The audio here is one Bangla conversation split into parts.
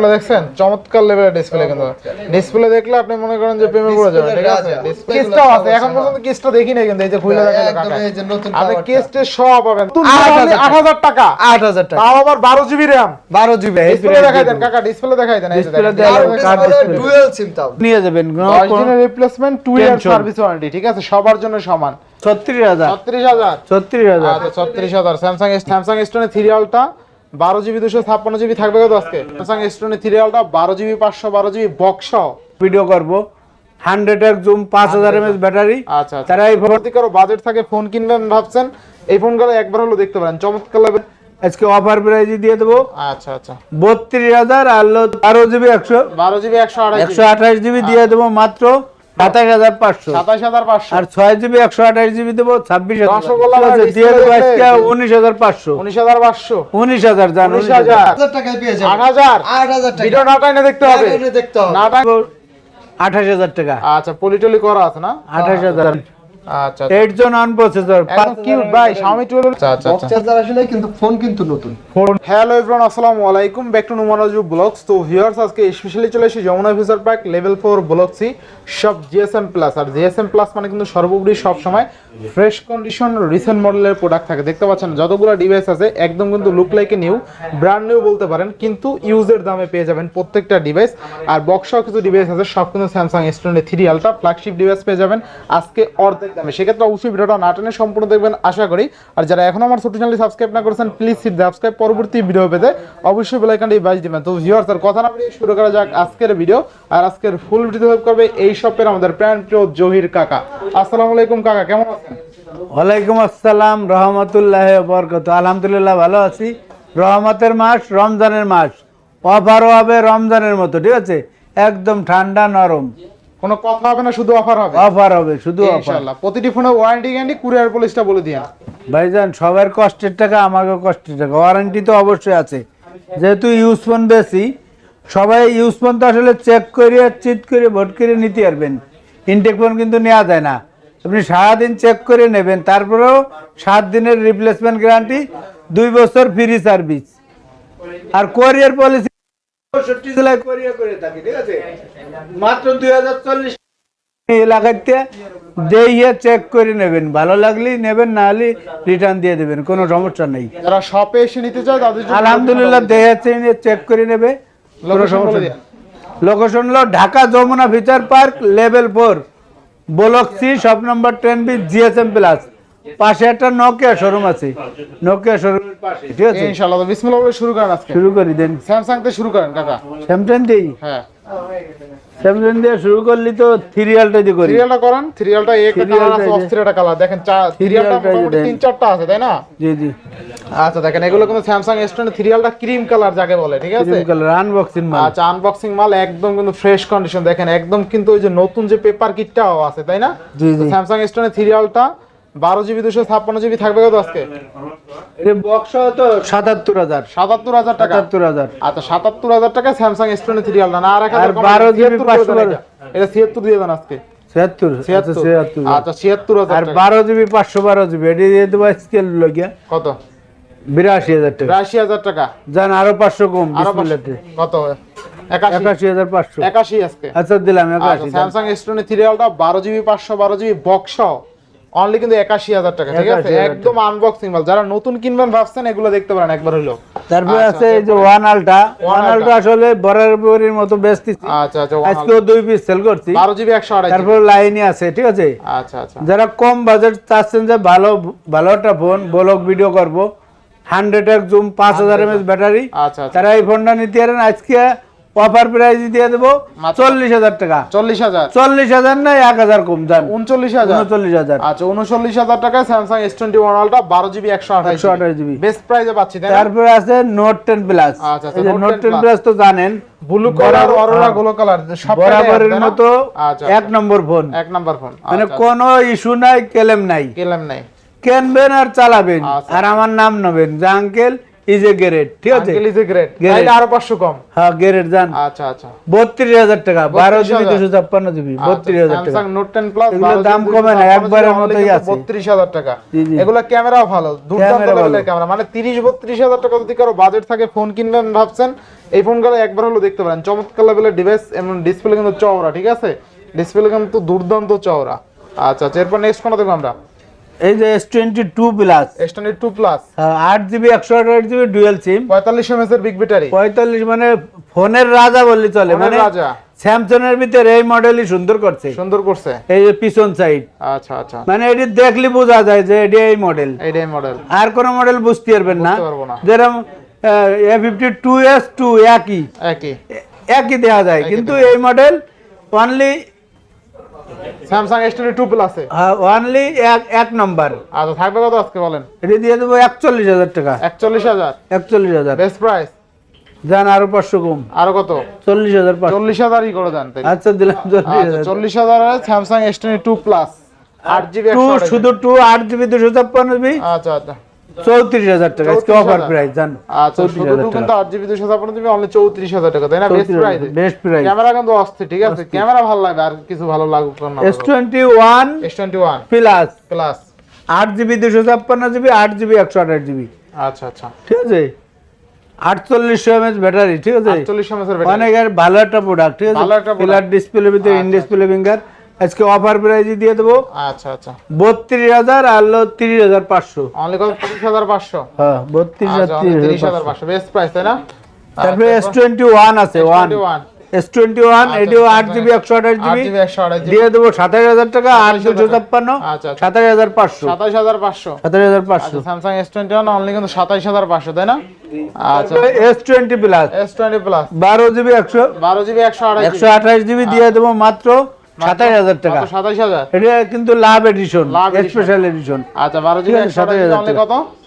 ডিসপ্লে দেখছেন? চমৎকার লেভেলের ডিসপ্লে কিন্তু। ডিসপ্লে দেখলে আপনি মনে করেন যে প্রেমে পড়ে যাবেন ঠিক আছে? কেসটাও আছে। এখন পর্যন্ত কেসটা দেখি নাই কিন্তু এই যে খুলে দেখাল একদম কাকা এই যে নতুন আপনি। কেসটের সহ পাবেন। আট হাজার টাকা। 8000 টাকা। তাও আবার 12 জিবি RAM বারো জিবি ডিসপ্লে দেখাই দেন কাকা ডিসপ্লে দেখাই দেন এই যে দেখেন। display। ডুয়েল সিম তাও নিয়ে যাবেন দশ দিনের replacement two year service warranty ঠিক আছে? সবার জন্য সমান। ছত্রিশ হাজার। ছত্রিশ হাজার। ছত্রিশ হাজার। আচ্ছা ছত্রিশ হাজার। স্যামসাং স্যামসাং স্টোনে থ্রি আলটা বারো জিবি দুশো ছাপ্পান্ন জিবি থাকবে কত আজকে? স্যামসাং স্টোনে থ্রি আলটা বারো জিবি পাঁচশো বারো জিবি বক্স ভিডিও করব। হান্ড্রেড এক জুম পাঁচ হাজার এমএস ব্যাটারি আচ্ছা আচ্ছা। তারা এই ফোন পরবর্তী কারও বাজেট থাকে ফোন কিনবেন ভাবছেন এই ফোনগুলো একবার হলো দেখতে পারেন। চমৎকার লাগবে। আজকে অফার প্রাইজে দিয়ে দেবো। আচ্ছা আচ্ছা। বত্রিশ হাজার আর বারো জিবি একশো। বারো জিবি একশো একশো আঠাশ জিবি দিয়ে দেবো মাত্র। সাতাশ হাজার পাঁচশো। সাতাশ হাজার পাঁচশো। আর ছয় জিবি একশো আঠাশ জিবি দেবো ছাব্বিশ হাজার। উনিশ হাজার পাঁচশো। উনিশ হাজার পাঁচশো। উনিশ হাজার জান উনিশ হাজার। টাকায় আট হাজার। আট হাজার। টাকা। ভিডিও না দেখতে হবে। দেখতে হবে। আঠাশ হাজার টাকা। আচ্ছা পলিটলি করা আছে না? আঠাশ হাজার। আচ্ছা এইট জন অন প্রসেসর একদম কিউট ভাই Xiaomi 12 আচ্ছা আচ্ছা। বক্স চার্জার আসলে কিন্তু ফোন কিন্তু নতুন। হ্যালো এভরিওয়ান আসসালামু আলাইকুম। ব্যাক টু নুমানাজু ব্লগস তো ভিউয়ার্স আজকে স্পেশালি চলে এসেছি Jamuna Future park level four block C সব জিএসএম প্লাস আর জিএসএম প্লাস মানে কিন্তু সর্বোপরি সব সময় ফ্রেশ কন্ডিশন রিসেন্ট মডেলের প্রোডাক্ট থাকে। দেখতে পাচ্ছেন যতগুলো ডিভাইস আছে একদম কিন্তু লুক লাইকে নিউ ব্র্যান্ড নিউ বলতে পারেন কিন্তু ইউজের দামে পেয়ে যাবেন প্রত্যেকটা ডিভাইস আর বক্সও কিছু ডিভাইস আছে সব কিন্তু Samsung S twenty three ultra flagship device পেয়ে যাবেন। আজকে অর্ধেক দামে সেক্ষেত্রে অবশ্যই ভিডিওটা না টেনে সম্পূর্ণ দেখবেন, আশা করি। আর যারা এখন আমার ছোট চ্যানেলটি সাবস্ক্রাইব না করেছেন প্লিজ সাবস্ক্রাইব পরবর্তী ভিডিও পেতে অবশ্যই বেলাইকানটি বাজ দিবেন। তো ভিউয়ার্স আর কথা না বলে শুরু করা যাক আজকের ভিডিও আর আজকের ফুল ভিডিও হেল্প করবে এই শপের আমাদের প্রাণ প্রিয় জহির কাকা। আসসালামু আলাইকুম কাকা, কেমন আছেন? ওয়ালাইকুম আসসালাম, রহমতুল্লাহ বরকত আলহামদুলিল্লাহ ভালো আছি। রহমতের মাস, রমজানের মাস। অফারও হবে রমজানের মতো, ঠিক আছে? একদম ঠান্ডা, নরম। কোনো কথা হবে না শুধু অফার হবে। অফার হবে শুধু অফার ইনশাআল্লাহ। প্রতিটি ফোনে ওয়ারেন্টি গ্যারান্টি কুরিয়ার পলিশটা বলে দিয়া। ভাইজান সবার কষ্টের টাকা আমাকে কষ্টের টাকা। ওয়ারেন্টি তো অবশ্যই আছে। যেহেতু ইউজ ফোন বেশি সবাই ইউজ ফোন তো আসলে চেক করে চিট করে ভোট করে নিতে পারবেন। ইনটেক ফোন কিন্তু নেওয়া যায় না। আপনি সারাদিন চেক করে নেবেন তারপরেও সাত দিনের রিপ্লেসমেন্ট গ্যারান্টি দুই বছর ফ্রি সার্ভিস আর কোরিয়ার পলিসি পঁয়ষট্টি জেলায় কোরিয়া করে থাকি ঠিক আছে? মাত্র দুই হাজার চল্লিশ এলাকাতে দিয়ে চেক করে নেবেন ভালো লাগলেই নেবেন না হলে রিটার্ন দিয়ে দেবেন কোনো সমস্যা নেই। যারা শপে এসে নিতে চায় তাদের আলহামদুলিল্লাহ দেহে চেক করে নেবে কোনো সমস্যা নেই। লোকেশন হলো Dhaka Jamuna future park level four block C shop number ten B GSM plus পাশে একটা নোকিয়া শোরুম আছে। নোকিয়া শোরুমের পাশে ঠিক আছে? ইনশাআল্লাহ বিসমিল্লাহ বলে শুরু করেন আজকে। শুরু করি দেন। স্যামসাং থেকে শুরু করেন কাকা। স্যামসাং দিই? হ্যাঁ। স্যামসাং দিয়ে শুরু করলি তো সিরিয়ালটা দিয়ে করি। সিরিয়ালটা করেন সিরিয়ালটা এক কালার আছে কালার দেখেন চা- সিরিয়ালটা Serial টা এই যে মোটামুটি তিন চারটা আছে তাই না? জি জি। আচ্ছা দেখেন এগুলো কিন্তু স্যামসাং এস টোয়েন্টি সিরিয়ালটা ক্রিম কালার যাকে বলে ঠিক আছে? ক্রিম কালার আনবক্সিং মাল। আচ্ছা আনবক্সিং মাল একদম কিন্তু ফ্রেশ কন্ডিশন দেখেন একদম কিন্তু ওই যে নতুন যে পেপার কিটটাও আছে তাই না? জি, জি। স্যামসাং এস টোয়েন্টি সিরিয়ালটা বারো জিবি দুশো ছাপ্পান্ন জিবি থাকবে কত আজকে? বক্স তো সাতাত্তর হাজার। সাতাত্তর হাজার টাকা? সাতাত্তর হাজার। আচ্ছা সাতাত্তর হাজার টাকা স্যামসাং এস টোয়েন্টি সিরিয়ালটা না আর এক হাজার আর কম, 12 GB 76 পাঁচশো দিয়ে দেন এটা। এটা ছিয়াত্তর দিয়ে দেন আজকে। ছিয়াত্তর ছিয়াত্তর। ছিয়াত্তর। আচ্ছা ছিয়াত্তর হাজার টাকা। বারো জিবি পাঁচশো বারো জিবি। এটি দিয়ে দেবো স্কেল লগিয়া কত? বিরাশি হাজার টাকা। বিরাশি হাজার টাকা। যান আরও পাঁচশো কম আরও কত? একাশি। একাশি হাজার পাঁচশো। একাশি আজকে। আচ্ছা দিলাম একাশি স্যামসাং এস টোয়েন্টি সিরিয়ালটা বারো জিবি পাঁচশো বারো জিবি বক্স অনলি কিন্তু একাশি হাজার টাকা ঠিক আছে? একদম আনবক্সিং মাল। যারা নতুন কিনবেন ভাবছেন এগুলো দেখতে পারেন একবার হইল তারপরে আচ্ছা, আছে এই যে ওয়ান আলটা ওয়ান আলটা আসলে বরাবরের মতো আচ্ছা আচ্ছা আজকেও দুই পিস সেল করছি। বারো জিবি একশো আড়াই তারপর লাইনে আছে ঠিক আছে? আচ্ছা আচ্ছা। যারা কম বাজেট চাচ্ছেন যে ভালো ভালো একটা ফোন ব্লগ ভিডিও করব। হান্ড্রেড এক জুম পাঁচ হাজার এমএস ব্যাটারি আচ্ছা আচ্ছা। তারা এই ফোনটা নিতে পারেন। আজকে অফার প্রাইস দিয়ে দেবো চল্লিশ হাজার টাকা। চল্লিশ হাজার? চল্লিশ হাজার না এক হাজার কম উনচল্লিশ হাজার? উনচল্লিশ হাজার। আচ্ছা উনচল্লিশ হাজার টাকায় স্যামসাং এস টোয়েন্টি ওয়ান আলটা বারো জিবি একশো আঠাশ জিবি। বেস্ট প্রাইসে পাচ্ছি তারপরে আছে নোট টেন প্লাস আচ্ছা, আচ্ছা, নোট টেন প্লাস তো জানেন। ব্লু কালার বরাবর- অরোরা। গোলো কালার বরাবরের মতো আচ্ছা এক নম্বর ফোন এক নাম্বার ফোন মানে আচ্ছা, কোনো ইস্যু নাই কেলেম নাই। কিনবেন আর চালাবেন। আচ্ছা। আর আমার নাম নেবেন। যে আঙ্কেল ইজ গ্রেড ঠিক আছে? Uncle is a great Great. তাইলে আরও 500 কম। হ্যাঁ গ্রেড যান আচ্ছা আচ্ছা। বত্রিশ হাজার টাকা বারো জিবি 32,000 জিবি বত্রিশ হাজার টাকা। স্যামসাং নোট 10 প্লাস এগুলোর দাম কমে না, একবারের মতোই আছে। 32000 টাকা। জি, জি। এগুলা ক্যামেরাও ভালো দুর্দান্ত ক্যামেরা ভালো। লেভেলের ক্যামেরা। মানে 30 32000 টাকা যদি কারও বাজেট থাকে ফোন কিনবেন ভাবছেন এই ফোনগুলো একবার হলো দেখতে পারেন। চমৎকার লেভেলের ডিভাইস এবং ডিসপ্লে কিন্তু চওড়া ঠিক আছে? ডিসপ্লে কিন্তু দুর্দান্ত চওড়া। আচ্ছা আচ্ছা এরপর নেক্সট কোনটা দেখব আমরা। এই যে S twenty two plus S22 two plus আট জিবি একশো আঠাশ জিবি ডুয়েল সিম পঁয়তাল্লিশ এমএস এর বিগ ব্যাটারি পঁয়তাল্লিশ মানে ফোনের রাজা বললে চলে। মানে রাজা। স্যামসং এর ভিতরে এই মডেলই সুন্দর করছে। সুন্দর করছে। এই যে পিছন সাইড আচ্ছা আচ্ছা। মানে এটি দেখলে বোঝা যায় যে এটি এই মডেল এইটাই মডেল আর কোন মডেল বুঝতে পারবেন না। যেরকম A fifty two S two একই। একই। একই দেওয়া যায়। কিন্তু এই মডেল অনলি স্যামসাং S22 প্লাসে অনলি এক এক নম্বর আচ্ছা থাকবে কত আজকে বলেন? এটি দিয়ে দেবো একচল্লিশ হাজার টাকা। একচল্লিশ হাজার? একচল্লিশ হাজার। বেস্ট প্রাইস যান আরও পাঁচশো কম। আরও কত? চল্লিশ হাজার চল্লিশ হাজারই করে দেন আচ্ছা দিলাম চল্লিশ আচ্ছা হাজার। চল্লিশ হাজার Samsung S twenty two plus আট জিবি টু শুধু টু আট জিবি দুশো ছাপ্পান্ন জিবি আচ্ছা আচ্ছা। চৌত্রিশ হাজার টাকা আজকে অফার প্রাইস জান? চৌত্রিশ হাজার টাকা। আট জিবি দুশো ছাপ্পান্ন জিবি অনলি চৌত্রিশ হাজার টাকা তাই না? Best price best price camera কিন্তু অস্থির ঠিক আছে? ক্যামেরা ভালো লাগবে আর কিছু ভালো লাগুক না S twenty one S twenty one plus plus আট জিবি দুশো ছাপ্পান্ন জিবি আট জিবি একশো আঠাশ জিবি আচ্ছা আচ্ছা। ঠিক আছে? আটচল্লিশশো এমএচ ব্যাটারি ঠিক আছে? এমএস ভালো একটা প্রোডাক্ট ঠিক আছে? ডিসপ্লে ভিতরে ইন ডিসপ্লে ফিঙ্গার আজকে অফার প্রাইস দিয়ে দেবো। আচ্ছা আচ্ছা। বত্রিশ হাজার আর হলো তিরিশ হাজার পাঁচশো। অনলি কত পঁচিশ হাজার পাঁচশো? হ্যাঁ বত্রিশ হাজার আচ্ছা তিরিশ হাজার পাঁচশো। বেস্ট প্রাইস তাই না? তারপরে এস টোয়েন্টি ওয়ান আছে one one S twenty one আচ্ছা, এটিও আট আচ্ছা, জিবি একশো আঠাশ জিবি জিবি একশো আঠাশ জিবি দিয়ে দেবো সাতাশ হাজার টাকা আর দুশো ছাপ্পান্ন আচ্ছা, আচ্ছা। সাতাশ হাজার পাঁচশো। সাতাশ হাজার পাঁচশো। সাতাশ হাজার পাঁচশো। আচ্ছা Samsung S twenty one only কিন্তু হাজার পাঁচশো তাই না? আচ্ছা। S twenty plus S twenty plus বারো জিবি একশো বারো জিবি একশো আঠাশ একশো আঠাশ জিবি দিয়ে দেবো মাত্র। সাতাশ হাজার টাকা। সাতাশ হাজার। এটা কিন্তু লাভ এডিশন স্পেশাল এডিশন আচ্ছা বারো জিবি সাতাশ হাজার কত?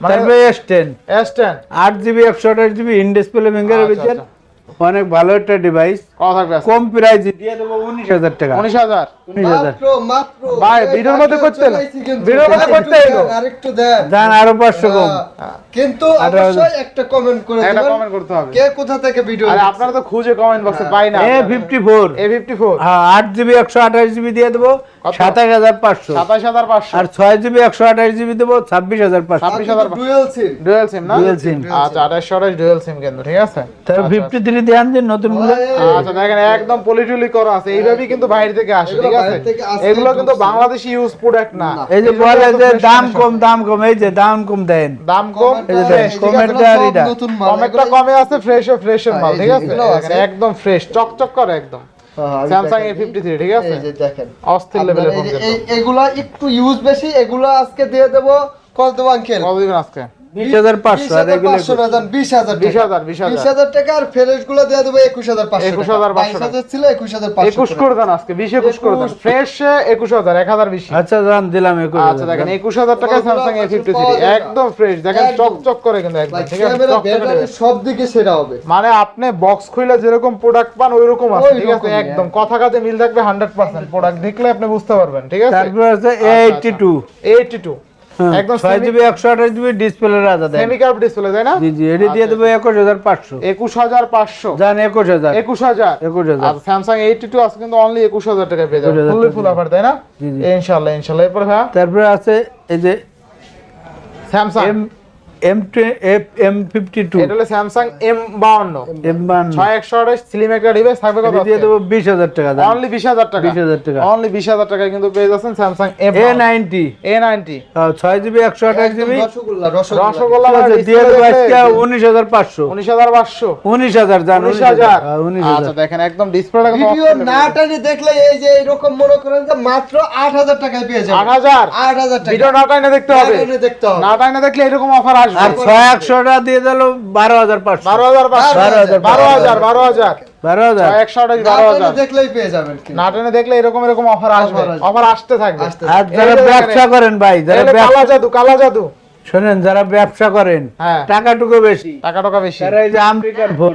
তারপরে টেন আট জিবি একশো আঠাশ জিবি ইন ডিসপ্লে ফিঙ্গার আচ্ছা। অনেক ভালো একটা ডিভাইস কম প্রাইস দিয়ে দেবো উনিশ হাজার। টাকা। উনিশ হাজার? উনিশ হাজার। ভাই ভিডিওর মধ্যে করতে ভিডিওর মধ্যে করতে আরেকটু দেন দেন। আরও পাঁচশো কম। কিন্তু অবশ্যই একটা কমেন্ট করে একটা কমেন্ট করতে হবে। কে কোথা থেকে ভিডিও আরে আপনারা তো খুঁজে কমেন্ট হ্যাঁ। বক্সে পাই না হ্যাঁ 8 জিবি 128 জিবি দিয়ে দেবো। 27500 27500 আর 6 জিবি 128 জিবি দেবো 26500 26500 ডুয়াল সিম ডুয়াল সিম না? আচ্ছা ডুয়াল সিম ঠিক আছে? তাহলে আচ্ছা, আচ্ছা। যদি দেন যে নতুন আচ্ছা, আচ্ছা দেখেন একদম পলিটুলি করা আছে। এইভাবেই কিন্তু বাইরে থেকে আসে ঠিক আছে? এগুলো কিন্তু বাংলাদেশি ইউজ প্রোডাক্ট না। এই যে বলে যে দাম কম দাম কম এই যে দাম কম দেন। দাম কম এই যে কমেরটা এটা কমেরটা কমে আছে ফ্রেশ হ্যাঁ, ফ্রেশ মাল ঠিক আছে? একদম ফ্রেশ চকচক করে একদম। হ্যাঁ, স্যামসাং A53 ঠিক আছে? এই যে এগুলা একটু ইউজ বেশি এগুলা আজকে দিয়ে দেবো। কল দেবো আজকে? বিশ হাজার পাঁচশো আর এগুলো পাঁচশো না যান বিশ হাজার বিশ হাজার বিশ বিশ হাজার হাজার টাকা আর ফ্রেশগুলো দিয়ে দেবো একুশ হাজার পাঁচশো 21,500 বাইশ হাজার ছিল একুশ হাজার একুশ করে দেন আজকে বিশ একুশ করে দেন ফ্রেশ একুশ হাজার এক হাজার বেশি। আচ্ছা দাম দিলাম একুশ আচ্ছা দেখেন একুশ হাজার টাকায় বন্ধুরা, স্যামসাং এ ফিফটি পাওয়া থ্রি যায় না। একদম ফ্রেশ। দেখেন একদম। চকচক করে কিন্তু একদম ঠিক আছে? ক্যামেরা চকচকে ব্যাটারি দেবে। সব দিকে সেরা হবে। মানে আপনি বক্স খুলে যেরকম প্রোডাক্ট পান ওই রকম আছে ঠিক আছে? একদম কথা কাজে মিল থাকবে হান্ড্রেড পার্সেন্ট প্রোডাক্ট দেখলে আপনি বুঝতে পারবেন ঠিক আছে? তারপর আছে A eighty two eighty two একদম জিবি একশো আঠাশ জিবি ডিসপ্লে রাজা দেন। সেমি কার্ভ ডিসপ্লে তাই না? জি জি এটি দিয়ে দেবো আর স্যামসাং এইটি টু আছে কিন্তু অনলি একুশ হাজার টাকা পেয়ে যাবে। 21,000 ফুললি ফুল অফার তাই না? ইনশাল্লাহ এরপর হ্যাঁ? তারপরে আছে এই যে Samsung M M fifty two এটা হলো স্যামসাং এম বাউন্ন। এম বান্ন ছয় একশো আঠাশ স্লিম একটা ডিভাইস থাকবে কত? দিয়ে দেবো বিশ হাজার টাকা দাম। অনলি বিশ হাজার টাকা। 20,000 টাকা। অনলি বিশ হাজার টাকায় কিন্তু পেয়ে যাচ্ছেন Samsung M A ninety A ninety ছয় জিবি একশো আঠাশ জিবি। রসগোল্লা রসগোল্লা। রসগোল্লা দিয়ে দেবো আজকে উনিশ হাজার পাঁচশো। উনিশ হাজার পাঁচশো। উনিশ হাজার জান উনিশ হাজার। উনিশ আচ্ছা হাজার। দেখেন একদম ডিসপ্লেটা ভিডিও না টানি দেখলে এই যে এরকম মনে করেন যে মাত্র আট হাজার টাকায় পেয়ে আট যাবেন হাজার। আট হাজার টাকা। ভিডিও না টাইনে দেখতে হবে। না টাইনে দেখতে হবে। না দেখলে এরকম অফার আর ছয় একশোটা দিয়ে দিল বারো হাজার পাঁচশো। বারো হাজার বারো হাজার, বারো হাজার বারো হাজার। বারো হাজার। ছয় একশো টাকা বারো হাজার। দেখলেই পেয়ে যাবেন কিন্তু। দেখলে এরকম এরকম অফার আসবে। অফার আসতে থাকবে। আসতে আর যারা ব্যবসা করেন ভাই যারা কালা জাদু কালা জাদু। শোনেন যারা ব্যবসা করেন বেশি। টাকা টাকা বেশি। তারা এই যে আমেরিকার ফোন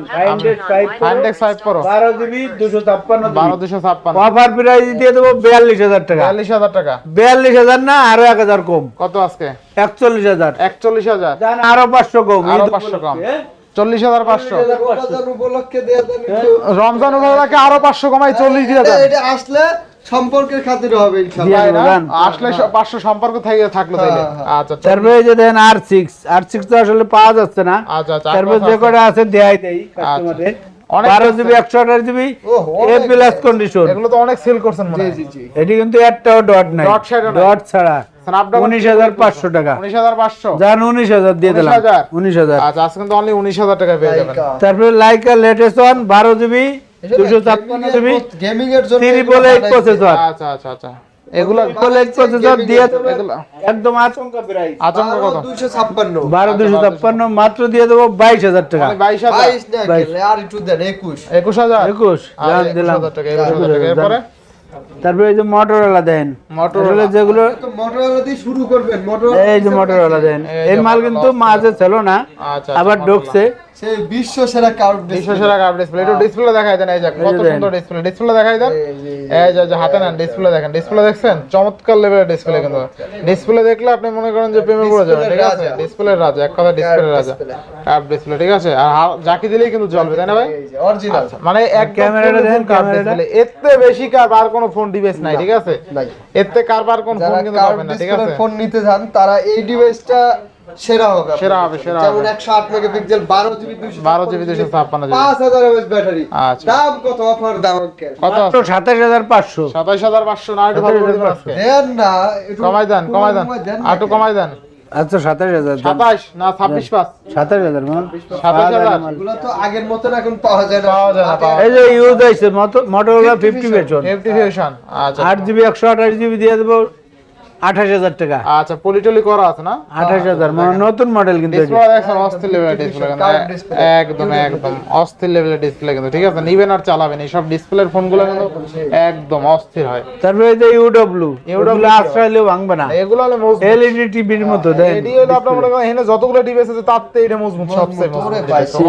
Index five Pro। বারো জিবি দুশো ছাপ্পান্ন বারো দুশো ছাপ্পান্ন। অফার প্রাইস দিয়ে দেবো বিয়াল্লিশ হাজার টাকা। বিয়াল্লিশ হাজার টাকা। বিয়াল্লিশ হাজার না আরও এক হাজার কম। কত আজকে? একচল্লিশ হাজার। একচল্লিশ হাজার। আরও পাঁচশো কম। আরও 500 কম। হ্যাঁ? চল্লিশ হাজার পাঁচশো। রমজান উপলক্ষে দিয়ে দেন একটু। রমজান উপলক্ষে আরও পাঁচশো কমাই চল্লিশ এটা আসলে সম্পর্কের খাতিরে হবে ইনশাআল্লাহ। দিয়ে তাই না? দেন। আসলে পাঁচশো সম্পর্ক থেকে থাকল তাইলে। হ্যাঁ, হ্যাঁ। আচ্ছা। তারপরে যে দেন আর সিক্স আর সিক্স তো আসলে পাওয়া যাচ্ছে না। আচ্ছা আচ্ছা যে কটা আছে দেয়াই দেই কাস্টমারদের বারো জিবি একশো আঠাশ জিবি এ প্লাস কন্ডিশন এগুলো তো অনেক সেল করছেন মনে হয়। জি জি। এটি কিন্তু একটাও ডট নাই। Dot ছাড়া নাই। ডট ছাড়া। উনিশ হাজার পাঁচশো টাকা। উনিশ হাজার পাঁচশো? যান উনিশ হাজার দিয়ে দিলাম। উনিশ হাজার? আচ্ছা আজকে কিন্তু অনলি উনিশ হাজার টাকা পেয়ে যাবেন। লাইকা। তারপরে লাইকা লেটেস্ট ওয়ান বারো জিবি দুশো গেমিং এর জন্য ট্রিপল এইট প্রসেসর আচ্ছা আচ্ছা আচ্ছা। এগুলো ট্রিপল প্রসেসর দিয়ে একদম আচমকা প্রাইস আচমকা কত? দুইশো ছাপ্পান্ন। বারো দুশো ছাপ্পান্ন মাত্র দিয়ে দেবো বাইশ টাকা। মানে বাইশ হাজার। বাইশ না আর একটু দেন একুশ। একুশ হাজার? একুশ আর যান একুশ দিলাম। হাজার টাকা একুশ হাজার টাকা। এরপরে? তারপরে এই যে মোটরওয়ালা দেন। যেগুলো মোটরওয়ালা দিয়ে শুরু করবেন মোটরওয়ালা এই যে মোটরওয়ালা দেন। এই মাল কিন্তু। মাঝে ছিল না আচ্ছা আবার ঢুকছে। সেই বিশ্ব সেরা কার্ড বিশ্ব সেরা কাপ ডিসপ্লে একটু ডিসপ্লে দেখাই দেন এই যে কত সুন্দর ডিসপ্লে ডিসপ্লে দেখাই দেন। এই যে যে। হাতে নেন ডিসপ্লে দেখেন। ডিসপ্লে দেখছেন? চমৎকার লেভেলের ডিসপ্লে কিন্তু। ডিসপ্লে দেখলে আপনি মনে করেন যে প্রেমে পড়ে যাবেন ঠিক আছে? ডিসপ্লের রাজা এক কথা ডিসপ্লের রাজা। কাপ ডিসপ্লে ঠিক আছে? আর জাকি দিলেই কিন্তু জ্বলবে তাই না ভাই? অরিজিনাল মানে এক ক্যামেরাটা দেন, কাপ ক্যামেরাটা। ডিসপ্লে এর বেশি কার আর কোনো ফোন ডিভাইস নাই ঠিক আছে? নাই। এর থেকে কার আর কোন ফোন কিন্তু পাবেন না ঠিক আছে? ফোন নিতে চান তারা এই ডিভাইসটা সেরা হবে সেরা হবে, সেরা যেমন হবে। একশো আট মেগাপিক্সেল বারো জিবি 12 GB 256 GB পাঁচ হাজার এমএস ব্যাটারি। আচ্ছা। দাম কত অফার দাম কত মাত্র সাতাশ হাজার পাঁচশো। সাতাইশ হাজার পাঁচশো না একটু ভালো করে দেন না একটু কমাই দেন কমাই দেন। একটু কমাই দেন। আচ্ছা সাতাশ হাজার। দেন। না ছাব্বিশ পাঁচ। সাতাশ হাজার মান। সাতাশ হাজার এগুলো তো আগের মতন এখন পাওয়া যায় পাওয়া যায় না, এই যে ইউজ হয়েছে মোটরওয়ালা ফিফটি পেছন ফিফটি ফিউশন আচ্ছা। আট জিবি একশো আঠাশ জিবি দিয়ে দেবো। আঠাশ হাজার টাকা। আচ্ছা পলিটলি করা আছে না? আঠাশ হাজার মানে নতুন মডেল কিন্তু এটি। ডিসপ্লে দেখছেন অস্থির লেভেলের ডিসপ্লে কিন্তু একদম একদম। অস্থির লেভেলের ডিসপ্লে কিন্তু ঠিক আছে? নিবেন আর চালাবেন। এইসব ডিসপ্লের ফোনগুলো কিন্তু একদম অস্থির হয়। তারপরে এই যে ইউডব্লিউ ইউডব্লিউ আশ্রয়লেও ভাঙবে না। এগুলো হলে মজবুত। এলইডি টিভির মতো দেন। এডি হলো আপনার মনে করেন এখানে যতগুলো ডিভাইস আছে তার এটা মজবুত সবচেয়ে মজবুত।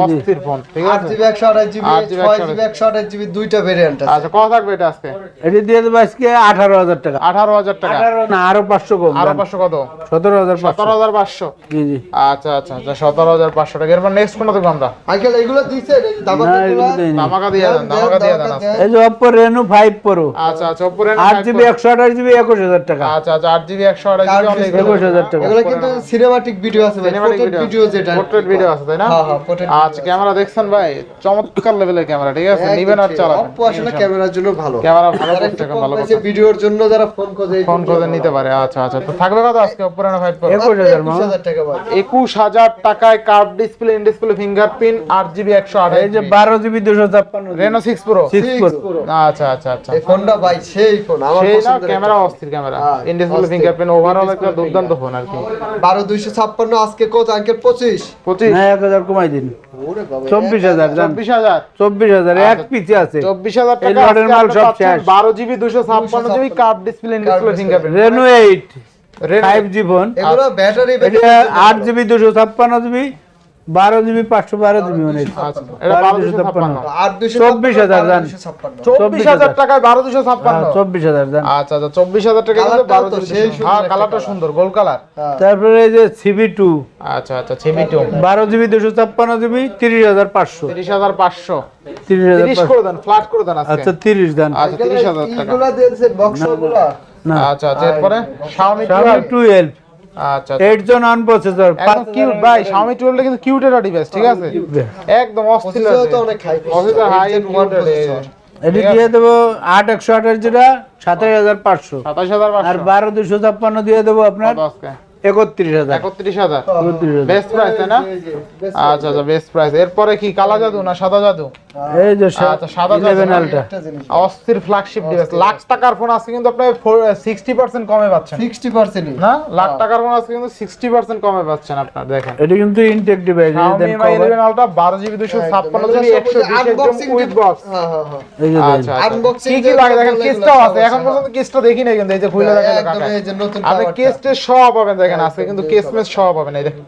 অস্থির ফোন ঠিক আছে? জিবি একশো আঠাশ জিবি 8 জিবি একশো আঠাশ জিবি দুইটা ভেরিয়েন্ট আছে। আচ্ছা কত থাকবে এটা আজকে? এটি দিয়ে দেবো আজকে আঠারো হাজার টাকা। আঠারো হাজার টাকা। আঠারো না আরও পাঁচশো কম আরও পাঁচশো কত? সতেরো হাজার সতেরো হাজার পাঁচশো। জি জি। আচ্ছা আচ্ছা আচ্ছা সতেরো হাজার পাঁচশো টাকা। এরপর নেক্সট কোনটা দেখব আমরা? আঙ্কেল এগুলো দিচ্ছে না এগুলো দেয়নি। ধামাকা দিয়ে দেন ধামাকা দিয়ে দেন এই যে অপ্পো রেনু ফাইভ প্রো আচ্ছা আচ্ছা ওপরে আট জিবি একশো আঠাশ জিবি একুশ হাজার টাকা। আচ্ছা আচ্ছা আট জিবি একশো আঠাশ জিবি একুশ হাজার টাকা। এগুলো কিন্তু সিনেমাটিক ভিডিও আছে সিনেমাটিক ভিডিও যেটা পোর্ট্রেট ভিডিও আছে তাই না? হ্যাঁ, হ্যাঁ, portrait আচ্ছা ক্যামেরা দেখছেন ভাই? চমৎকার লেভেলের ক্যামেরা ঠিক আছে? নিবেন আর চালাবেন। আসলে ক্যামেরার জন্য ভালো। ক্যামেরা ভালো ভিডিওর জন্য যারা ফোন করে ফোন করে নিতে পারে আচ্ছা আচ্ছা। তো থাকবে কত আজকে? ওপরে না ফাইভ একুশ হাজার মা। একুশ হাজার টাকা ভাই একুশ টাকায় curve display in display fingerprint আট জিবি একশো আঠাশ এই যে বারো জিবি দুশো ছাপ্পান্ন Reno six pro six pro Pro। আচ্ছা আচ্ছা আচ্ছা। এই ফোনটা ভাই সেই ফোন আমার সেই না পছন্দের ক্যামেরা অস্থির camera. In display fingerprint overall একটা দুর্দান্ত ফোন আর কি। বারো দুইশো ছাপ্পান্ন আজকে কত? আঙ্কেল পঁচিশ? পঁচিশ। না এক হাজার কমাই দিন। চব্বিশ হাজার চব্বিশ হাজার। চব্বিশ হাজার এক পিছে আছে। চব্বিশ হাজার টাকা। বারো জিবি দুশো ছাপ্পান্ন GB curve display. Fingerprint Reno eight five G phone battery আট জিবি দুশো ছাপ্পান্ন জিবি বারো জিবি পাঁচশো বারো জিবি মানে বারো দুশো ছাপ্পান্ন। চব্বিশ হাজার যান। চব্বিশ হাজার। টাকায় বারো দুশো ছাপ্পান্ন। হ্যাঁ, চব্বিশ হাজার যান আচ্ছা আচ্ছা চব্বিশ হাজার টাকা বারো জিবি হ্যাঁ একটা কালারটা সুন্দর গোল কালার তারপরে এই যে সিবি টু আচ্ছা আচ্ছা ছিবি টু বারো জিবি দুশো ছাপ্পান্ন জিবি তিরিশ হাজার পাঁচশো। তিরিশ হাজার পাঁচশো। তিরিশ হাজার করে দেন ফ্ল্যাট করে দেন আচ্ছা তিরিশ দান। আচ্ছা তিরিশ হাজার টাকা। এগুলা দিয়েছে বক্সগুলা না। আচ্ছা আচ্ছা এরপরে Xiaomi Xiaomi 12 আচ্ছা eight Gen on processor cute. ভাই Xiaomi 12 কিন্তু কিউট একটা ডিভাইস ঠিক আছে? একদম অস্থির তো অনেক হাই অস্থির হাই এন্ড এটি দিয়ে দেবো আট একশো আঠাশ যেটা সাতাশ হাজার পাঁচশো। আর বারো দুশো ছাপ্পান্ন দিয়ে দেবো আপনার। একত্রিশ হাজার। একত্রিশ হাজার। বেস্ট প্রাইস তাই না? আচ্ছা আচ্ছা বেস্ট প্রাইস এরপরে কি কালা জাদু না সাদা জাদু? এই যে আচ্ছা, সাদা জাদু। আলটা একটা জিনিস। অস্থির ফ্ল্যাগশিপ ডিভাইস লাখ টাকার ফোন আজকে কিন্তু আপনি সিক্সটি পার্সেন্ট কমে পাচ্ছেন সিক্সটি পার্সেন্ট না? লাখ টাকার ফোন আজকে কিন্তু সিক্সটি পার্সেন্ট কমে পাচ্ছেন আপনার দেখেন। এটা কিন্তু intact device Xiaomi Mi 11 Ultra 12 GB 256 GB 120 একদম উইথ বক্স হ্যাঁ হ্যাঁ হ্যাঁ। এই যে দেখেন। আচ্ছা। কি কি লাগে দেখেন? কেসটাও আছে। সব এখন পর্যন্ত কেসটা দেখি নাই কিন্তু এই যে খুলে দেখেন একদম কাকা। এই যে নতুন আপনি coverটা। কেসটের পাবেন দেখেন। আজকে কিন্তু কেস মেস সহ পাবেন এই দেখেন।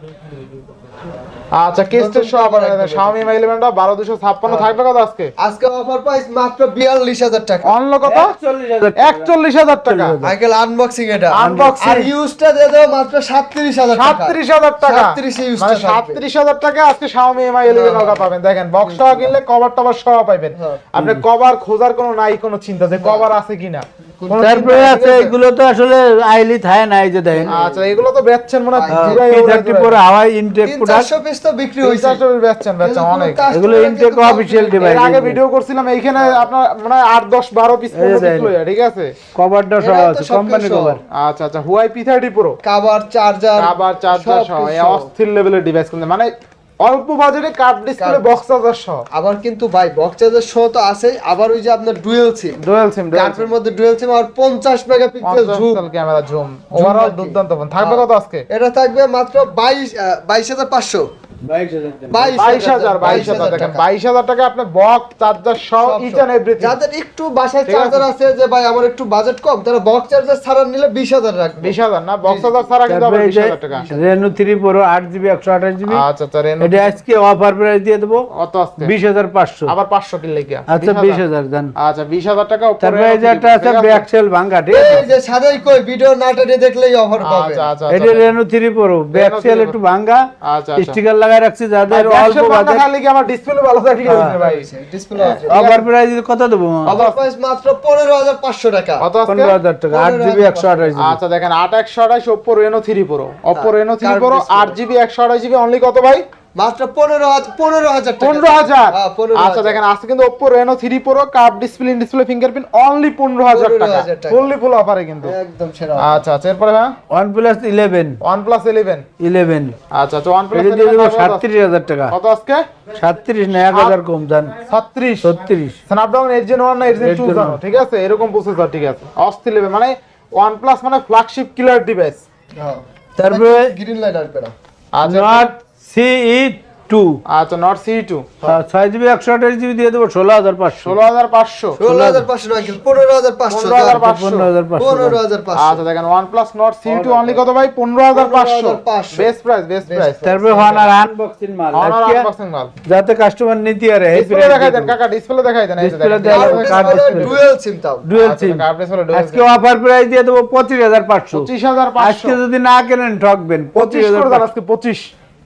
আচ্ছা কেসটের সহ পাবেন দেখেন Xiaomi Mi 11 টা 12256 থাকবে কত আজকে? আজকে অফার প্রাইস মাত্র বিয়াল্লিশ হাজার টাকা। অনল কত? 41,000 41000 টাকা। আইকেল আনবক্সিং এটা। Unboxing। আর ইউজটা দিয়ে দেবো মাত্র সাতত্রিশ হাজার টাকা। 37000 টাকা। 37 এ use মানে 37000 টাকা আজকে Xiaomi Mi 11 Ultra পাবেন। দেখেন বক্স সহ কিনলে কভার টভার সহ পাবেন হ্যাঁ। আপনি কভার খোঁজার কোনো নাই কোনো চিন্তা যে কভার আছে কিনা কোনো। তারপরে আছে এগুলো তো আসলে আইলি থায় না এই যে দেখেন। আচ্ছা এগুলো তো বেচছেন মনে হয় হ্যাঁ, থার্টি হাওয়াই ইনটেক প্রোডাক্ট চারশো পিস তো বিক্রি হয়েছে। চারশো বেচছেন বেচছেন অনেক। এগুলো ইনটেক অফিসিয়াল ডিভাইস আগে ভিডিও করছিলাম এইখানে আপনার মনে হয় আট দশ বারো পিস এই যে ঠিক আছে? কভারটা সহ আছে কোম্পানি কভার আচ্ছা আচ্ছা Huawei P thirty pro cover charger আবার চার্জার সহ এই অস্থির লেভেলের ডিভাইস মানে অল্প বাজেটে কার্ড ডিসপ্লে বক্স চার্জার সহ। আবার কিন্তু ভাই বক্স চার্জার সহ তো আছে আবার ওই যে আপনার ডুয়েল সিম ডুয়েল সিম কার্পের মধ্যে ডুয়েল সিম আর পঞ্চাশ megapixel zoom camera zoom overall দুর্দান্ত ফোন থাকবে কত আজকে? এটা থাকবে মাত্র বাইশ বাইশ হাজার পাঁচশো। বাইশ হাজার বাইশ হাজার দেখেন বাইশ হাজার টাকা। আপনি বক্স চার্জার সহ ইচ সব। এভরিথিং যাদের একটু বাসায় চার্জার আছে যে ভাই আমার একটু বাজেট কম তারা বক্স চার্জার ছাড়া নিলে বিশ হাজার রাখবে। বিশ হাজার না বক্স চার্জার ছাড়া কিন্তু আবার বিশ হাজার টাকা। রেনু থ্রি প্রো আট জিবি একশো আঠাশ জিবি আচ্ছা আচ্ছা রেনো এটা আজকে অফার প্রাইস দিয়ে দেবো। কত আজকে বিশ হাজার পাঁচশো। আবার পাঁচশো কিনলে কি? আচ্ছা বিশ হাজার? দেন আচ্ছা বিশ হাজার টাকা তারপরে এই যে একটা আছে? ভাঙ্গা ঠিক আছে? যে সাদাই কই ভিডিও না টেনে দেখলেই অফার পাবে। আচ্ছা আচ্ছা এটা Reno three pro back cell 3 একটু ভাঙ্গা আচ্ছা আচ্ছা। স্টিকার লাগাই রাখছি যাদের অল্প বাজেট। খালি কি আমার ডিসপ্লে ভালো থাকলে হইছে ভাই? ডিসপ্লে আছে। অফার প্রাইস কত দেব অফার প্রাইস মাত্র পনেরো হাজার পাঁচশো টাকা। কত আজকে? পনেরো হাজার টাকা আট জিবি একশো আঠাশ জিবি। আচ্ছা দেখেন আট একশো আঠাশ Oppo Reno three pro Oppo Reno three Curved pro display। আট জিবি একশো আঠাশ জিবি অনলি কত ভাই? মাত্র পনেরো হাজার পনেরো হাজার পনেরো হাজার? 15,000 আচ্ছা দেখেন আজকে কিন্তু ওপো রেনো থ্রি প্রো কাপ ডিসপ্লে ডিসপ্লে ফিঙ্গারপ্রিন্ট অনলি পনেরো হাজার টাকা। ফুললি ফুল অফারে কিন্তু। একদম সেরা আচ্ছা আচ্ছা এরপরে হ্যাঁ? One plus eleven one plus eleven eleven আচ্ছা আচ্ছা ওয়ান প্লাস এটা দিয়ে দেবো সাতত্রিশ হাজার টাকা। কত আজকে? সাতত্রিশ না এক হাজার কম দেন ছত্রিশ। ছত্রিশ। স্ন্যাপড্রাগন এইট জেন ওয়ান না এইট জেন টু 8 Gen জানো? ঠিক আছে? এরকম প্রসেসর ঠিক আছে। অস্থির লেভেল মানে ওয়ান প্লাস মানে ফ্ল্যাগশিপ কিলার ডিভাইস তারপরে গ্রিন আচ্ছা সিই টু আচ্ছা নট সি টু ছয় জিবি একশো আঠাশ জিবি দিয়ে দেবো ষোলো হাজার পাঁচশো। ষোলো হাজার পাঁচশো। ষোলো হাজার পাঁচশো পনেরো হাজার পাঁচশো পনেরো হাজার পাঁচশো। পনেরো হাজার পাঁচশো। আচ্ছা দেখেন OnePlus Nord C two only কত ভাই? পনেরো হাজার পাঁচশো। বেস্ট প্রাইস বেস্ট প্রাইস তারপরে হনার আনবক্সিং মাল। আনবক্সিং মাল। যাতে কাস্টমার নিতে আরে ডিসপ্লে দেখাই দেন কাকা ডিসপ্লে দেখাই দেন এই যে Display দেখেন দেওয়া কার্ড card display। সিম তাও। Dual sim card display dual আজকে অফার প্রাইস দিয়ে দেবো পঁচিশ হাজার পাঁচশো। পঁচিশ হাজার পাঁচশো। আজকে যদি না কেনেন ঠকবেন। পঁচিশ পঁচিশ হাজার আজকে পঁচিশ।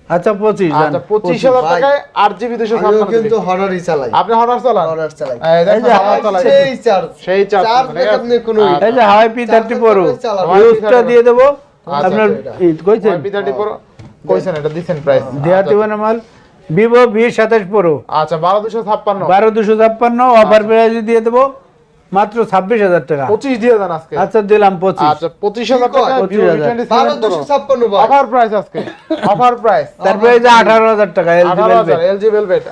আচ্ছা পঁচিশ দেন। আচ্ছা। টাকায় জিবি কিন্তু চালাই। আপনি হনার চালান? চালাই। এই যে সেই চার্জ চার্জ কোনো এই যে হাওয়াই। ইউজটা দিয়ে দেবো। আচ্ছা, আপনার। এই কইছেন? কইছেন এটা দিচ্ছেন প্রাইস দেওয়া দেবো না মাল। ভিভো ভি সাতাশ প্রো আচ্ছা বারো দুশো ছাপ্পান্ন। বারো দুশো ছাপ্পান্ন অফার প্রাইস দিয়ে দেবো। মাত্র ছাব্বিশ হাজার টাকা। পঁচিশ দিয়ে দেন আজকে। আচ্ছা দিলাম পঁচিশ। আচ্ছা পঁচিশ হাজার টাকা? 25,000 বারো দুশো ভাই অফার প্রাইস আজকে। অফার প্রাইস তারপরে যে আঠারো হাজার টাকা এলজি ভেলভেট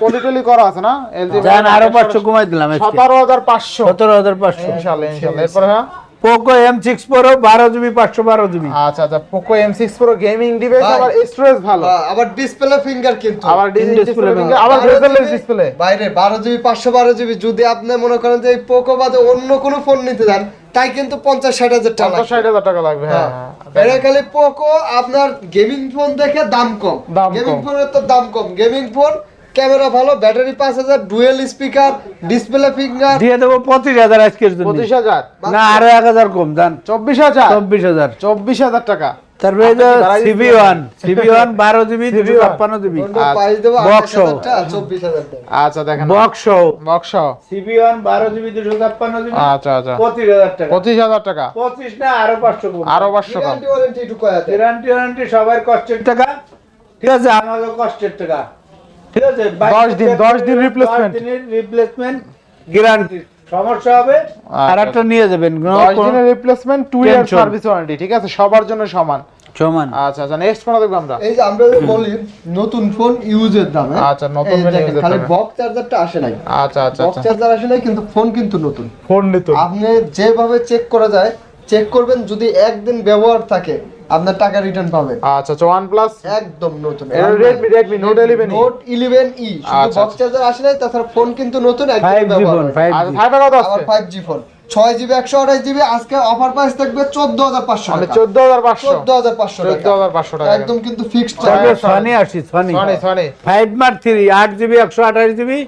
পলিটলি করা আছে না? এলজি আরও পাঁচশো কমাই দিলাম সতেরো হাজার পাঁচশো। সতেরো হাজার পাঁচশো। ইনশাল্লাহ ইনশাল্লাহ। এরপরে হ্যাঁ? পোকো এম সিক্স প্রো বারো জিবি পাঁচশো বারো জিবি আচ্ছা আচ্ছা Poco M six pro gaming device ভাই। আবার স্টোরেজ ভালো। হ্যাঁ, আবার ডিসপ্লে ফিঙ্গার কিন্তু। আবার ডিসপ্লে ভালো। আবার GB ডিসপ্লে বাইরে বারো জিবি পাঁচশো বারো জিবি যদি আপনি মনে করেন যে এই পোকো বাদে অন্য কোনো ফোন নিতে যান তাই কিন্তু পঞ্চাশ ষাট হাজার টাকা পঞ্চাশ ষাট হাজার টাকা লাগবে হ্যাঁ হ্যাঁ। এটা খালি পোকো আপনার গেমিং ফোন দেখে দাম কম। গেমিং। ফোনের তো দাম কম। গেমিং ফোন ক্যামেরা ভালো ব্যাটারি পাঁচ হাজার ডুয়েল স্পিকার ডিসপ্লে ফিঙ্গার দিয়ে দেবো পঁচিশ হাজার আজকের জন্য। পঁচিশ হাজার? না আরও এক হাজার কম দান। চব্বিশ হাজার? চব্বিশ হাজার। চব্বিশ হাজার টাকা। তারপরে সিবি ওয়ান সিবি ওয়ান বারো জিবি দুশো ছাপ্পান্ন জিবি। আচ্ছা দেখেন। বক্স বক্স সিবি ওয়ান বারো জিবি দুশো ছাপ্পান্ন জিবি আচ্ছা আচ্ছা। পঁচিশ হাজার টাকা। পঁচিশ হাজার টাকা। পঁচিশ না আরও পাঁচশো পাঁচশো গ্যারান্টি ওয়ারেন্টি সবার কষ্টের টাকা। ঠিক আছে আমাদের কষ্টের টাকা। ঠিক আছে? দশ দিন, দশ দিন replacement। রিপ্লেসমেন্ট গ্যারান্টি সমস্যা হবে। আর একটা নিয়ে যাবেন কোনো- দশ কোনো- দিনের replacement two year service warranty ঠিক আছে? সবার জন্য সমান। সমান। আচ্ছা আচ্ছা নেক্সট কোন দেখব আমরা। এই যে আমরা বলি নতুন ফোন ইউজের দামে আচ্ছা, নতুন phone দেখেন, খালি বক্স চার্জারটা আসে নাই। আচ্ছা আচ্ছা বক্স আচ্ছা। চার্জার আসে নাই কিন্তু ফোন কিন্তু নতুন। ফোন নিত আপনি যেভাবে চেক করা যায় চেক করবেন যদি একদিন ব্যবহার থাকে আপনার টাকা রিটার্ন পাবেন। আচ্ছা আচ্ছা ওয়ান প্লাস একদম নতুন। Redmi Redmi note eleven note eleven E শুধু বক্স চার্জার আসে নাই তাছাড়া ফোন কিন্তু নতুন ফাইভ জি ফোন হয়। ফাইভ আচ্ছা কত আবার আসছে ফাইভ ফোন ছয় জিবি একশো আঠাশ জিবি আজকে অফার প্রাইস থাকবে চোদ্দ হাজার পাঁচশো মানে চোদ্দ হাজার পাঁচশো। চোদ্দ হাজার পাঁচশো চোদ্দ টাকা হাজার পাঁচশো টাকা। একদম কিন্তু ফিক্সড সনি আসি Sony Sony Sony five Mark three আট জিবি একশো আঠাশ জিবি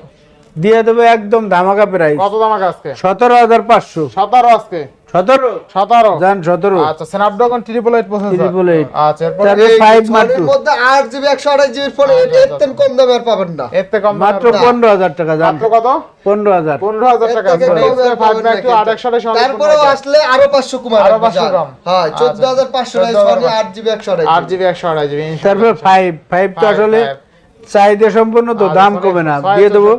দিয়ে দেবো একদম ধামাকা প্রাইস কত দাম আজকে? সতেরো হাজার পাঁচশো। সতেরো আজকে? সতেরো? সতেরো। যান সতেরো। আচ্ছা Snapdragon triple eight processor triple eight আচ্ছা এরপর ফাইভ মার্ক মধ্যে আট জিবি একশো আঠাশ জিবির ফোন আচ্ছা, এর থেকে কম দামে আর পাবেন না। এর থেকে কম মাত্র পনেরো হাজার টাকা যান মাত্র কত? পনেরো হাজার। পনেরো হাজার টাকা থেকে কম আর ফাইভ পাবেন ব্যাক না টু কিন্তু। আট একশো আঠাশ তারপরেও আসলে আরও পাঁচশো কমার আরও 500 কম। হ্যাঁ আচ্ছা, চোদ্দ হাজার পাঁচশো টাকা আট জিবি একশো আঠাশ আট জিবি একশো আঠাশ জিবি তারপরে ফাইভ ফাইভ তো আসলে। চাহিদা সম্পূর্ণ তো আচ্ছা, দাম কমে না। দিয়ে দেবো।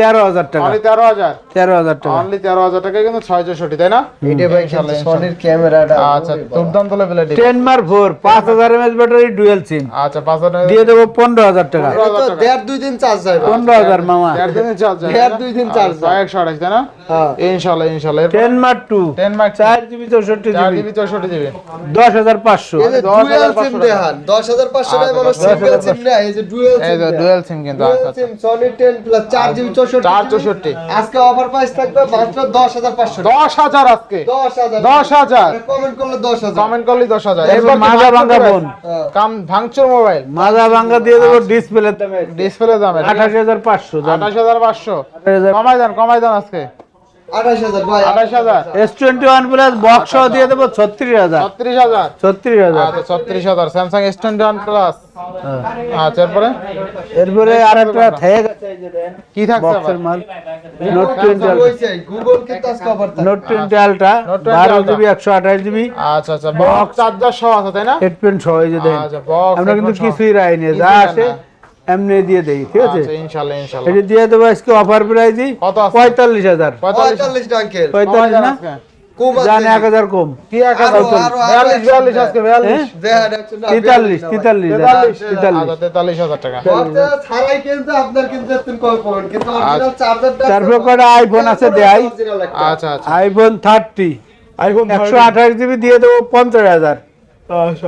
তেরো হাজার টাকা। তেরো হাজার? তেরো হাজার টাকা। অনলি তেরো হাজার টাকা কিন্তু ছয় চৌষট্টি তাই না? এটা ভাই সনির ক্যামেরাটা আচ্ছা দুর্দান্ত লেভেলের টেন মার ফোর পাঁচ হাজার এমএচ ব্যাটারি ডুয়েল সিম আচ্ছা পাঁচ হাজার দিয়ে দেবো পনেরো হাজার টাকা। পনেরো হাজার টাকা। দেড় দুই দিন চার্জ যাবে পনেরো হাজার মামা। দেড় দিনের চার্জ দেড় দুই দিন charge ছয় একশো আঠাশ তাই না? হ্যাঁ। ইনশাল্লাহ ইনশাল্লাহ। Ten Mark two ten Mark চার জিবি চৌষট্টি জিবি। জিবি চৌষট্টি জিবি। দশ হাজার পাঁচশো। এই যে দশ হাজার ডুয়েল সিম দেখান দশ হাজার পাঁচশো টাকা মানুষ দশ সিঙ্গেল হাজার সিম না এই যে ডুয়েল সিম ডুয়েল সিম কিন্তু আচ্ছা। সনি টেন প্লাস চার জিবি আজকে অফার প্রাইস থাকবে মাত্র আজকে। কমেন্ট করলে কমেন্ট মাজা ভাঙ্গা ফোন হ্যাঁ। কাম ভাঙচুর মোবাইল মাজা ভাঙ্গা দিয়ে দেবো ডিসপ্লে দামে ডিসপ্লে দামে আঠাশ হাজার পাঁচশো আঠাশ হাজার পাঁচশো। আঠাশ হাজার কমাই দেন কমাই দেন আজকে। আঠাশ হাজার ভাই আঠাশ হাজার। S twenty one plus box দিয়ে দেবো ছত্রিশ হাজার। ছত্রিশ হাজার। ছত্রিশ হাজার। আচ্ছা ছত্রিশ হাজার। Samsung S twenty one plus হ্যাঁ। আচ্ছা এরপরে? এরপরে আর একটা থেকে গেছে এই যে দেন, কি থাকছে বক্সের আবার? মাল। নোট টোয়েন্টি গুগল কিন্তু আজকে offer note twenty ultra Note 20 বারো জিবি একশো আঠাশ জিবি আচ্ছা আচ্ছা বক্স চার্জার সহ আছে তাই না? হেড সহ এই যে দেন। আচ্ছা আমরা কিন্তু কিছুই রাইনি যা আসে না। এমনি দিয়ে দেই ঠিক আছে? আচ্ছা ইনশাআল্লাহ ইনশাআল্লাহ এটি দিয়ে দেবো আজকে অফার আছে? পঁয়তাল্লিশ হাজার। পঁয়তাল্লিশ পঁয়তাল্লিশ না? কম জান এক হাজার কম। কি এক হাজার? বিয়াল্লিশ বিয়াল্লিশ আজকে বিয়াল্লিশ। তেতাল্লিশ। তেতাল্লিশ তেতাল্লিশ তেতাল্লিশ। আচ্ছা হাজার টাকা। ছাড়াই কিন্তু আপনার কিন্তু তারপর কটা iPhone আছে দেয়। আচ্ছা আচ্ছা আইফোন থার্টি আইফোন একশো আঠাশ জিবি দিয়ে দেবো পঞ্চাশ হাজার। আচ্ছা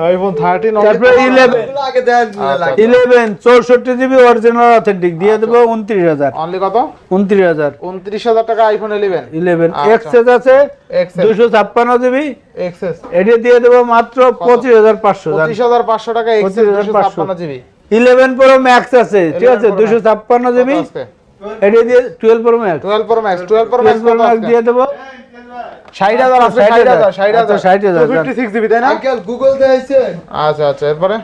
আইফোন থার্টিন তারপরে ইলেভেন আগে দেন লাগে ইলেভেন চৌষট্টি জিবি অরিজিনাল অথেন্টিক দিয়ে দেবো উনত্রিশ অনলি কত? উনত্রিশ হাজার। উনত্রিশ হাজার টাকা আইফোন আচ্ছা। আছে এক্সেল দুশো ছাপ্পান্ন জিবি এক্সেস এটি দিয়ে দেবো মাত্র পঁচিশ হাজার পাঁচশো পঁচিশ হাজার পাঁচশো টাকা এক্সেস 25,500 জিবি ইলেভেন প্রো ম্যাক্স আছে ঠিক আছে? 11 জিবি এটি দিয়ে twelve pro max twelve pro max twelve pro twelve pro max দিয়ে দেবো ষাট হাজার আছে ষাট হাজার। ষাট আচ্ছা, হাজার। ষাট হাজার। ফিফটি সিক্স জিবি তাই না? আঙ্কেল গুগল দিয়েছে আচ্ছা আচ্ছা এরপরে?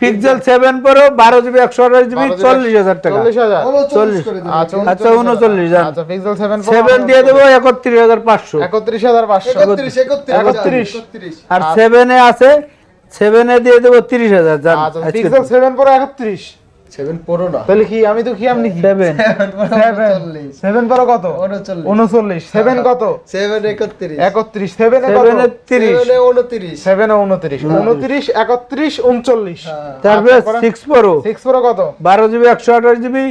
পিক্সেল সেভেন প্রো বারো জিবি একশো আঠাশ জিবি 12 চল্লিশ হাজার টাকা। চল্লিশ আচ্ছা আচ্ছা উনচল্লিশ আচ্ছা পিক্সেল সেভেন সেভেন দিয়ে দেবো একত্রিশ হাজার পাঁচশো। একত্রিশ হাজার পাঁচশো। একত্রিশ আর সেভেনে আছে সেভেনে দিয়ে দেবো তিরিশ হাজার আচ্ছা পিক্সেল সেভেন প্রো একত্রিশ। সেভেন পুরো না। তাহলে কি আমি তো কি আপনি সেভেন সেভেন প্রো কত? উনচল্লিশ। উনচল্লিশ। সেভেন কত? সেভেন একত্রিশ। একত্রিশ। সেভেন সেভেনে তিরিশ। উনত্রিশ। সেভেন উনত্রিশ। উনত্রিশ। একত্রিশ উনচল্লিশ। তারপরে তারপরে? Six pro? Six pro. কত? বারো জিবি একশো আঠাশ জিবি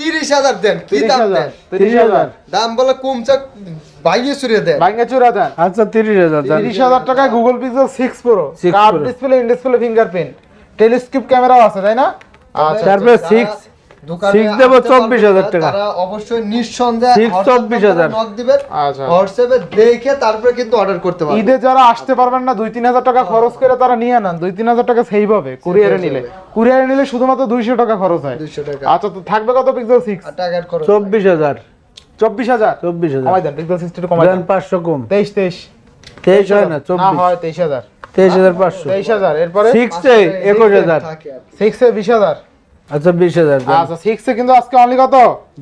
তিরিশ হাজার দেন। কি দাম হাজার দেন? তিরিশ হাজার। দাম বলে কমছে সুরিয়ে দেন। ভাঙ্গে চুরা দেন। আচ্ছা তিরিশ হাজার তিরিশ হাজার টাকায় Google Pixel six pro. 6 curve Pro। Display in display fingerprint telescope ক্যামেরাও আছে তাই না? আচ্ছা তারপরে যারা সিক্স দেবো আসতে 24,000 টাকা। অবশ্যই নিঃসন্দেহে Six WhatsApp 24,000 নক দিবেন আচ্ছা। হোয়াটসঅ্যাপে দেখে তারপরে কিন্তু অর্ডার করতে পারবেন ঈদে যারা আসতে পারবেন না দুই তিন হাজার টাকা খরচ করে তারা নিয়ে নেন দুই তিন হাজার টাকা সেভ হবে কুরিয়ারে নিলে। কুরিয়ারে নিলে শুধুমাত্র দুইশো টাকা খরচ হয়। 200 টাকা। আচ্ছা তো থাকবে কত পিক্সেল সিক্স চব্বিশ হাজার। চব্বিশ হাজার? চব্বিশ হাজার। কমাই দেন পিক্সেল সিক্সটি কমাই দেন দেন। পাঁচশো কম। তেইশ তেইশ। তেইশ হয় না না চব্বিশ। হয় তেইশ হাজার। তেইশ হাজার পাঁচশো। তেইশ হাজার এরপরে? সিক্সে একুশ হাজার। সিক্সে বিশ হাজার। আচ্ছা বিশ হাজার আচ্ছা সিক্সে কিন্তু আজকে অনলি কত?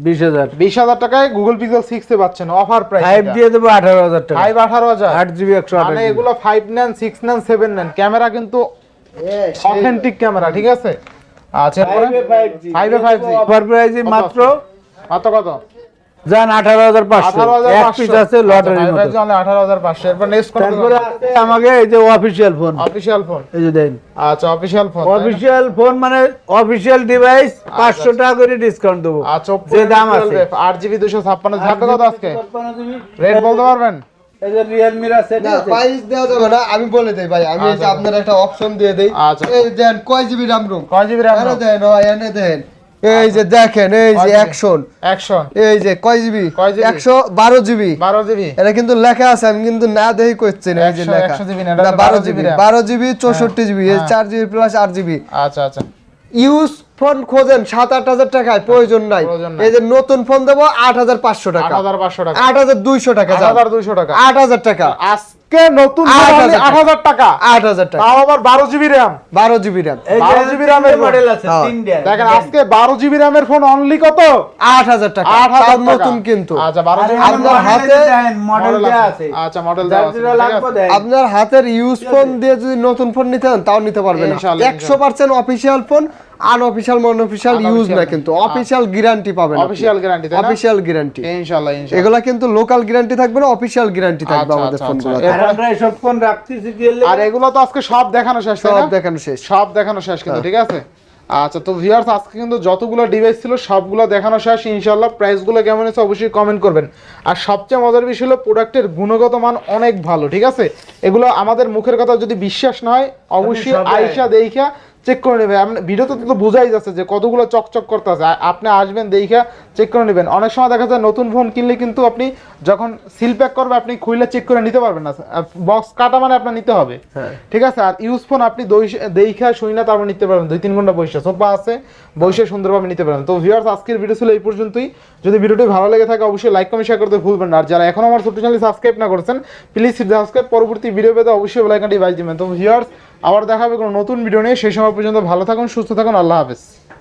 বিশ হাজার। বিশ হাজার টাকায় গুগল পিক্সেল সিক্সে পাচ্ছেন অফার প্রাইস ফাইভ দিয়ে দেবো আঠারো হাজার টাকা। ফাইভ আঠারো হাজার। আট জিবি একশো আঠাশ মানে এগুলো ফাইভ নেন সিক্স নেন সেভেন নেন ক্যামেরা কিন্তু অথেন্টিক ক্যামেরা ঠিক আছে? আচ্ছা ফাইভে ফাইভ জি অফার প্রাইস মাত্র মাত্র কত? যান আঠারো হাজার পাঁচশো। আঠারো হাজার এক পাঁচশো পিস আছে লটারির আঠারো হাজার পাঁচশো। এরপর নেক্সট তারপরে আছে আমাকে এই যে অফিসিয়াল ফোন অফিসিয়াল ফোন এই যে দেন। আচ্ছা অফিসিয়াল ফোন অফিসিয়াল ফোন মানে অফিসিয়াল ডিভাইস পাঁচশো টাকা করে ডিসকাউন্ট দেবো। আচ্ছা যে দাম আছে। আট জিবি দুশো ছাপ্পান্ন। থাকবে কত আজকে। রেট বলতে পারবেন? এই যে রিয়েলমির আছে না প্রাইস দেওয়া যাবে না আমি বলে দেই ভাই। আমি আপনার একটা অপশন দিয়ে দেই। আচ্ছা। এই দেন কয় জিবি রাম রুম কয় জিবি র্যাম এনে দেন ও এনে দেন। এই যে দেখেন এই যে অ্যাকশন একশো। এই যে কয় জিবি? একশো বারো জিবি বারো জিবি এটা কিন্তু লেখা আছে আমি কিন্তু না দেখি করছি না এই যে লেখা। 100 GB না, এটা না বারো 12 জিবি বারো জিবি চৌষট্টি জিবি চার জিবি প্লাস আট জিবি আচ্ছা আচ্ছা। ইউজ ফোন খোঁজেন সাত আট হাজার টাকায় প্রয়োজন নাই। এই যে নতুন ফোন দেবো আট হাজার পাঁচশো আট টাকা হাজার পাঁচশো টাকা। আট হাজার দুইশো টাকা আট হাজার দুইশো টাকা। আট হাজার টাকা। আজকে নতুন আট ফোন হাজার টাকা। আট হাজার টাকা। তাও আবার বারো জিবি র্যাম বারো জিবি র্যাম বারো যে GB মডেল আছে দেখেন আজকে বারো জিবি র্যামের ফোন অনলি কত? আট হাজার টাকা। আট হাজার। নতুন কিন্তু। আচ্ছা বারো জিবি আপনার হাতে মডেল আছে। আচ্ছা মডেল আপনার হাতের ইউজ ফোন দিয়ে যদি নতুন ফোন নিতে তাও নিতে পারবেন একশো পার্সেন্ট অফিসিয়াল ফোন আনঅফিসিয়াল মন অফিসিয়াল ইউজ না কিন্তু। অফিসিয়াল গ্যারান্টি পাবেন অফিসিয়াল গ্যারান্টি তাই না? অফিসিয়াল গ্যারান্টি ইনশাআল্লাহ ইনশাআল্লাহ। এগুলা কিন্তু লোকাল গ্যারান্টি থাকবে না অফিসিয়াল গ্যারান্টি থাকবে আচ্ছা, আমাদের ফোনগুলো। আর আমরা এসব ফোন রাখতেছি হলে? আর এগুলো তো আজকে সব দেখানো শেষ সব দেখানো শেষ। সব দেখানো শেষ কিন্তু ঠিক আছে? আচ্ছা তো ভিউয়ার্স আজকে কিন্তু যতগুলো ডিভাইস ছিল সবগুলো দেখানো শেষ ইনশাআল্লাহ। প্রাইসগুলো কেমন হয়েছে অবশ্যই কমেন্ট করবেন। আর সবচেয়ে মজার বিষয় হলো প্রোডাক্টের গুণগত মান অনেক ভালো ঠিক আছে? এগুলো আমাদের মুখের কথা যদি বিশ্বাস না হয় অবশ্যই আইসা দেখা চেক করে নেবে আপনি ভিডিওতে তো বোঝাই যাচ্ছে যে কতগুলো চকচক করতে আছে। আপনি আসবেন দেখা চেক করে নেবেন। অনেক সময় দেখা যায় নতুন ফোন কিনলে কিন্তু আপনি যখন সিল প্যাক করবে আপনি খুলে চেক করে নিতে পারবেন না। বক্স কাটা মানে আপনার নিতে হবে। ঠিক আছে? আর ইউজ ফোন আপনি দেখা শুই না তারপর নিতে পারবেন। দুই তিন ঘণ্টা বসে। সোফা আছে বসে সুন্দরভাবে নিতে পারবেন। তো ভিউয়ার্স আজকের ভিডিও ছিল এই পর্যন্তই। যদি ভিডিওটি ভালো লেগে থাকে অবশ্যই লাইক কমেন্ট শেয়ার করতে ভুলবেন না। আর যারা এখন আমার ছোট্ট চ্যানেল সাবস্ক্রাইব না করেছেন প্লিজ সাবস্ক্রাইব পরবর্তী ভিডিও পেতে অবশ্যই বেলাইকানটি বাজ দিবেন। তো ভিউয়ার্স আবার দেখা হবে কোনো নতুন ভিডিও নিয়ে। সেই সময় পর্যন্ত ভালো থাকুন, সুস্থ থাকুন, আল্লাহ হাফেজ।